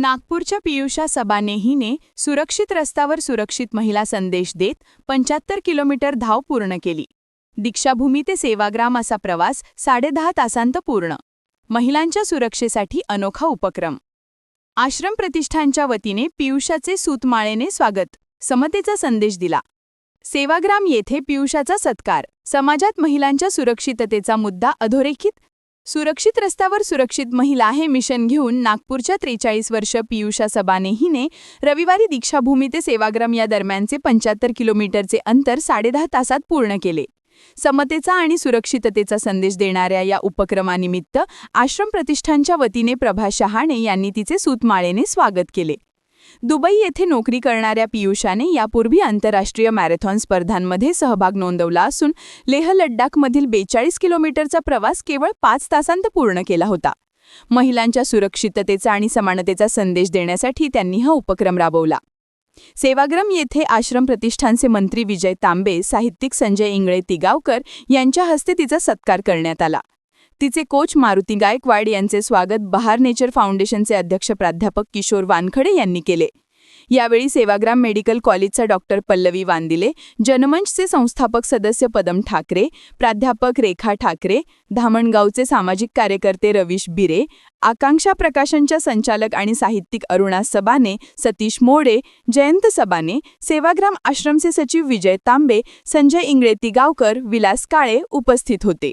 नागपूरच्या पियुषा सबानेहीने सुरक्षित रस्त्यावर सुरक्षित महिला संदेश देत पंच्याहत्तर किलोमीटर धाव पूर्ण केली. दीक्षाभूमी ते सेवाग्राम असा प्रवास साडेदहा तासांत पूर्ण. महिलांच्या सुरक्षेसाठी अनोखा उपक्रम. आश्रम प्रतिष्ठानच्या वतीने पियुषाचे सूतमाळेने स्वागत समतेचा संदेश दिला. सेवाग्राम येथे पियुषाचा सत्कार समाजात महिलांच्या सुरक्षिततेचा मुद्दा अधोरेखित सुरक्षित रस्त्यावर सुरक्षित महिला हे मिशन घेऊन नागपूरच्या त्रेचाळीस वर्ष पियुषा सबाने हिने रविवारी दीक्षाभूमी ते सेवाग्राम या दरम्यानचे पंच्याहत्तर किलोमीटरचे अंतर साडेदहा तासात पूर्ण केले. समतेचा आणि सुरक्षिततेचा संदेश देणाऱ्या या उपक्रमानिमित्त आश्रम प्रतिष्ठानच्या वतीने प्रभा शहाणे यांनी तिचे सूतमाळेने स्वागत केले. दुबई येथे नोकरी करणाऱ्या पियुषाने यापूर्वी आंतरराष्ट्रीय मॅरेथॉन स्पर्धांमध्ये सहभाग नोंदवला असून लेह लड्डाखमधील बेचाळीस किलोमीटरचा प्रवास केवळ पाच तासांत पूर्ण केला होता. महिलांच्या सुरक्षिततेचा आणि समानतेचा संदेश देण्यासाठी त्यांनी हा उपक्रम राबवला. सेवाग्राम येथे आश्रम प्रतिष्ठानचे मंत्री विजय तांबे साहित्यिक संजय इंगळे तिगावकर यांच्या हस्ते तिचा सत्कार करण्यात आला. तिचे कोच मारुती गायकवाड यांचे स्वागत बहार नेचर फाउंडेशनचे अध्यक्ष प्राध्यापक किशोर वानखडे यांनी केले. यावेळी सेवाग्राम मेडिकल कॉलेजचा डॉक्टर पल्लवी वांदिले जनमंचचे संस्थापक सदस्य पदम ठाकरे प्राध्यापक रेखा ठाकरे धामणगावचे सामाजिक कार्यकर्ते रवीश बिरे आकांक्षा प्रकाशनच्या संचालक आणि साहित्यिक अरुणा सबाने सतीश मोडे जयंत सबाने सेवाग्राम आश्रमचे सचिव विजय तांबे संजय इंगळेती गावकर विलास काळे उपस्थित होते.